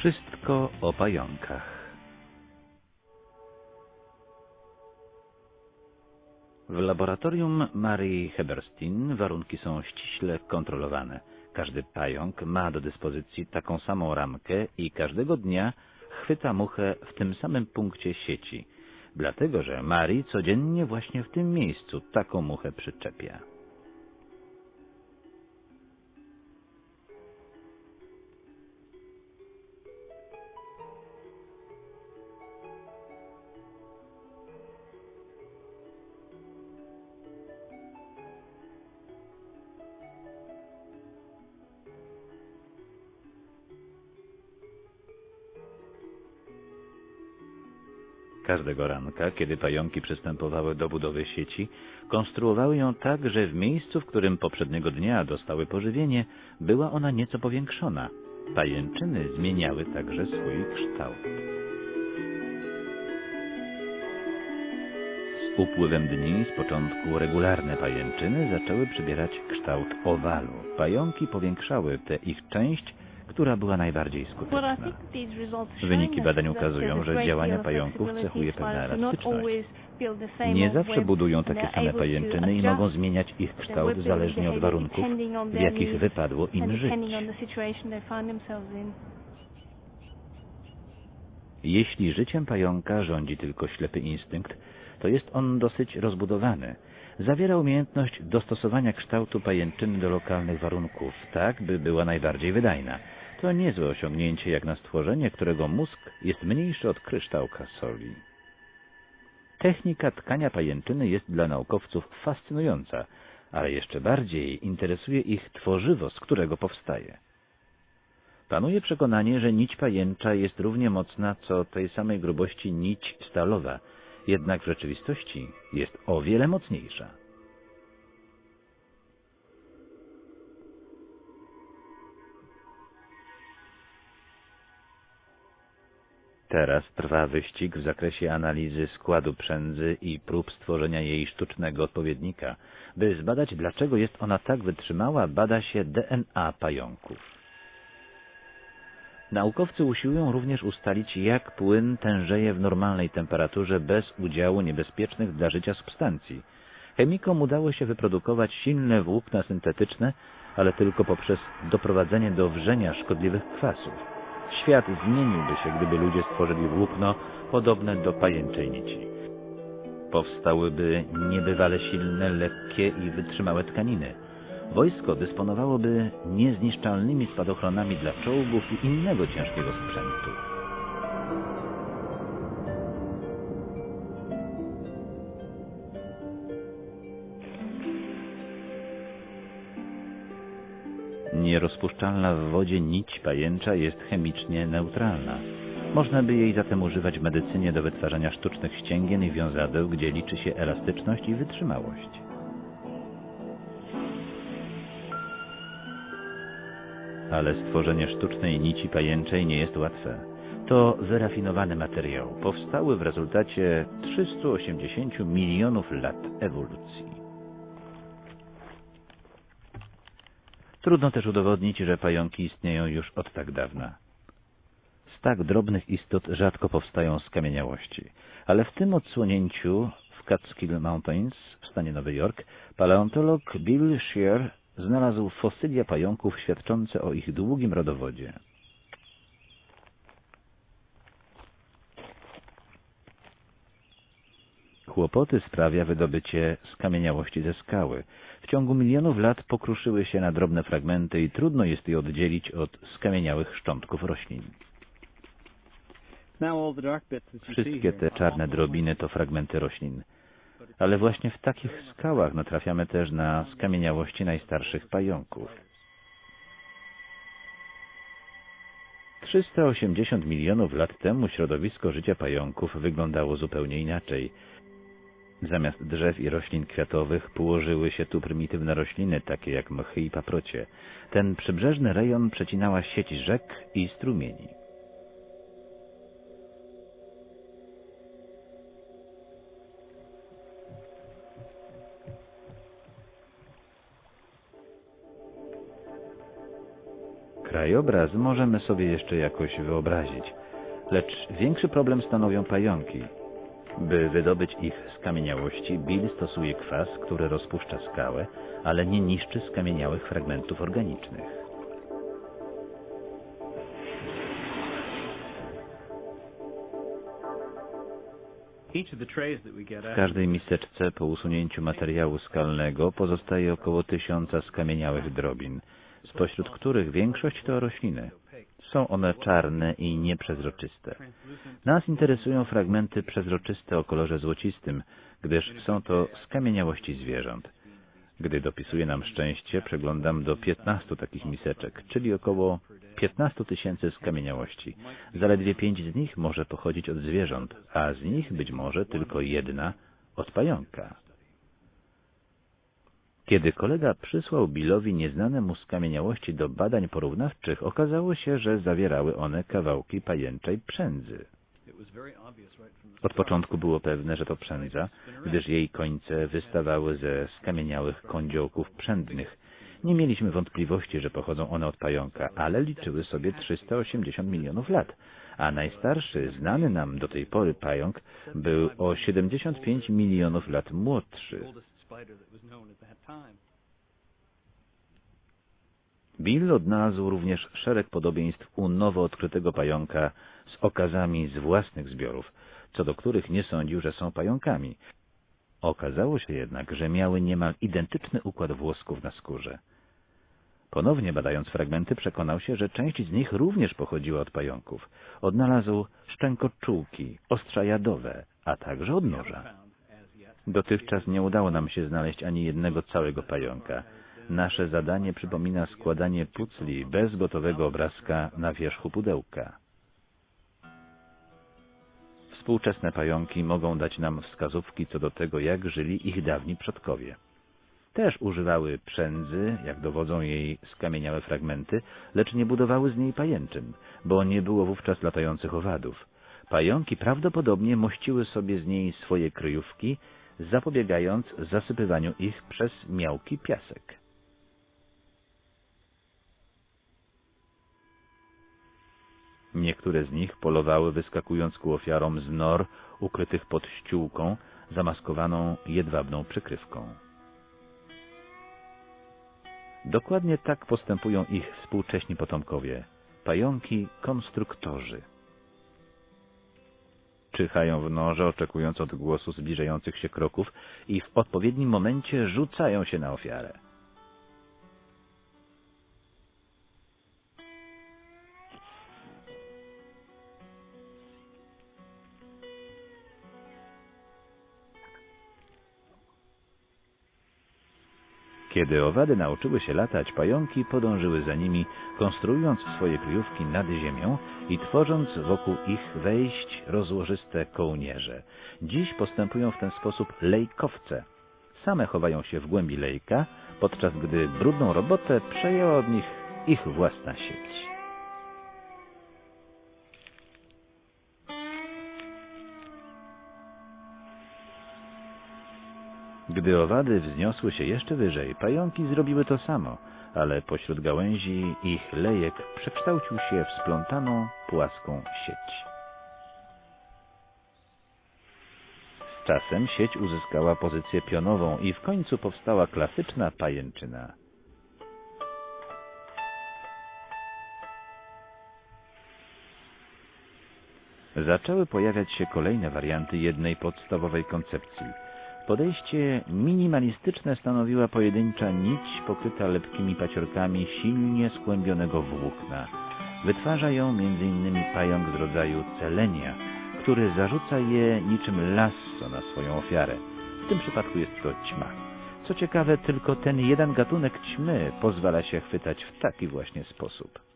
Wszystko o pająkach. W laboratorium Marii Heberstein warunki są ściśle kontrolowane. Każdy pająk ma do dyspozycji taką samą ramkę i każdego dnia chwyta muchę w tym samym punkcie sieci, dlatego że Marii codziennie właśnie w tym miejscu taką muchę przyczepia. Każdego ranka, kiedy pająki przystępowały do budowy sieci, konstruowały ją tak, że w miejscu, w którym poprzedniego dnia dostały pożywienie, była ona nieco powiększona. Pajęczyny zmieniały także swój kształt. Z upływem dni, z początku regularne pajęczyny zaczęły przybierać kształt owalu. Pająki powiększały tę ich część, która była najbardziej skuteczna. Wyniki badań ukazują, że działania pająków cechuje pewna elastyczność. Nie zawsze budują takie same pajęczyny i mogą zmieniać ich kształt zależnie od warunków, w jakich wypadło im żyć. Jeśli życiem pająka rządzi tylko ślepy instynkt, to jest on dosyć rozbudowany. Zawiera umiejętność dostosowania kształtu pajęczyny do lokalnych warunków, tak by była najbardziej wydajna. To niezłe osiągnięcie jak na stworzenie, którego mózg jest mniejszy od kryształka soli. Technika tkania pajęczyny jest dla naukowców fascynująca, ale jeszcze bardziej interesuje ich tworzywo, z którego powstaje. Panuje przekonanie, że nić pajęcza jest równie mocna co tej samej grubości nić stalowa, jednak w rzeczywistości jest o wiele mocniejsza. Teraz trwa wyścig w zakresie analizy składu przędzy i prób stworzenia jej sztucznego odpowiednika. By zbadać, dlaczego jest ona tak wytrzymała, bada się DNA pająków. Naukowcy usiłują również ustalić, jak płyn tężeje w normalnej temperaturze bez udziału niebezpiecznych dla życia substancji. Chemikom udało się wyprodukować silne włókna syntetyczne, ale tylko poprzez doprowadzenie do wrzenia szkodliwych kwasów. Świat zmieniłby się, gdyby ludzie stworzyli włókno podobne do pajęczej nici. Powstałyby niebywale silne, lekkie i wytrzymałe tkaniny. Wojsko dysponowałoby niezniszczalnymi spadochronami dla czołgów i innego ciężkiego sprzętu. Nierozpuszczalna w wodzie nić pajęcza jest chemicznie neutralna. Można by jej zatem używać w medycynie do wytwarzania sztucznych ścięgien i wiązadeł, gdzie liczy się elastyczność i wytrzymałość. Ale stworzenie sztucznej nici pajęczej nie jest łatwe. To wyrafinowany materiał, powstały w rezultacie 380 milionów lat ewolucji. Trudno też udowodnić, że pająki istnieją już od tak dawna. Z tak drobnych istot rzadko powstają skamieniałości, ale w tym odsłonięciu w Catskill Mountains w stanie Nowy Jork paleontolog Bill Shear znalazł fosylia pająków świadczące o ich długim rodowodzie. Kłopoty sprawia wydobycie skamieniałości ze skały. W ciągu milionów lat pokruszyły się na drobne fragmenty i trudno jest je oddzielić od skamieniałych szczątków roślin. Wszystkie te czarne drobiny to fragmenty roślin. Ale właśnie w takich skałach natrafiamy też na skamieniałości najstarszych pająków. 380 milionów lat temu środowisko życia pająków wyglądało zupełnie inaczej. Zamiast drzew i roślin kwiatowych położyły się tu prymitywne rośliny, takie jak mchy i paprocie. Ten przybrzeżny rejon przecinała sieć rzek i strumieni. Krajobraz możemy sobie jeszcze jakoś wyobrazić, lecz większy problem stanowią pająki. By wydobyć ich skamieniałości, Bill stosuje kwas, który rozpuszcza skałę, ale nie niszczy skamieniałych fragmentów organicznych. W każdej miseczce po usunięciu materiału skalnego pozostaje około tysiąca skamieniałych drobin, spośród których większość to rośliny. Są one czarne i nieprzezroczyste. Nas interesują fragmenty przezroczyste o kolorze złocistym, gdyż są to skamieniałości zwierząt. Gdy dopisuje nam szczęście, przeglądam do 15 takich miseczek, czyli około 15 tysięcy skamieniałości. Zaledwie pięć z nich może pochodzić od zwierząt, a z nich być może tylko jedna od pająka. Kiedy kolega przysłał Billowi nieznane mu skamieniałości do badań porównawczych, okazało się, że zawierały one kawałki pajęczej przędzy. Od początku było pewne, że to przędza, gdyż jej końce wystawały ze skamieniałych kądziołków przędnych. Nie mieliśmy wątpliwości, że pochodzą one od pająka, ale liczyły sobie 380 milionów lat, a najstarszy, znany nam do tej pory pająk był o 75 milionów lat młodszy. Bill odnalazł również szereg podobieństw u nowo odkrytego pająka z okazami z własnych zbiorów, co do których nie sądził, że są pająkami. Okazało się jednak, że miały niemal identyczny układ włosków na skórze. Ponownie badając fragmenty przekonał się, że część z nich również pochodziła od pająków. Odnalazł szczękoczułki, ostrza jadowe, a także odnóża. Dotychczas nie udało nam się znaleźć ani jednego całego pająka. Nasze zadanie przypomina składanie pucli bez gotowego obrazka na wierzchu pudełka. Współczesne pająki mogą dać nam wskazówki co do tego, jak żyli ich dawni przodkowie. Też używały przędzy, jak dowodzą jej skamieniałe fragmenty, lecz nie budowały z niej pajęczyn, bo nie było wówczas latających owadów. Pająki prawdopodobnie mościły sobie z niej swoje kryjówki, zapobiegając zasypywaniu ich przez miałki piasek. Niektóre z nich polowały wyskakując ku ofiarom z nor ukrytych pod ściółką, zamaskowaną jedwabną przykrywką. Dokładnie tak postępują ich współcześni potomkowie, pająki konstruktorzy. Czyhają w norze, oczekując odgłosu zbliżających się kroków i w odpowiednim momencie rzucają się na ofiarę. Kiedy owady nauczyły się latać, pająki podążyły za nimi, konstruując swoje kryjówki nad ziemią i tworząc wokół ich wejść rozłożyste kołnierze. Dziś postępują w ten sposób lejkowce. Same chowają się w głębi lejka, podczas gdy brudną robotę przejęła od nich ich własna sieć. Gdy owady wzniosły się jeszcze wyżej, pająki zrobiły to samo, ale pośród gałęzi ich lejek przekształcił się w splątaną, płaską sieć. Z czasem sieć uzyskała pozycję pionową i w końcu powstała klasyczna pajęczyna. Zaczęły pojawiać się kolejne warianty jednej podstawowej koncepcji – Podejście minimalistyczne stanowiła pojedyncza nić pokryta lepkimi paciorkami silnie skłębionego włókna. Wytwarza ją m.in. pająk z rodzaju celenia, który zarzuca je niczym lasso na swoją ofiarę. W tym przypadku jest to ćma. Co ciekawe, tylko ten jeden gatunek ćmy pozwala się chwytać w taki właśnie sposób.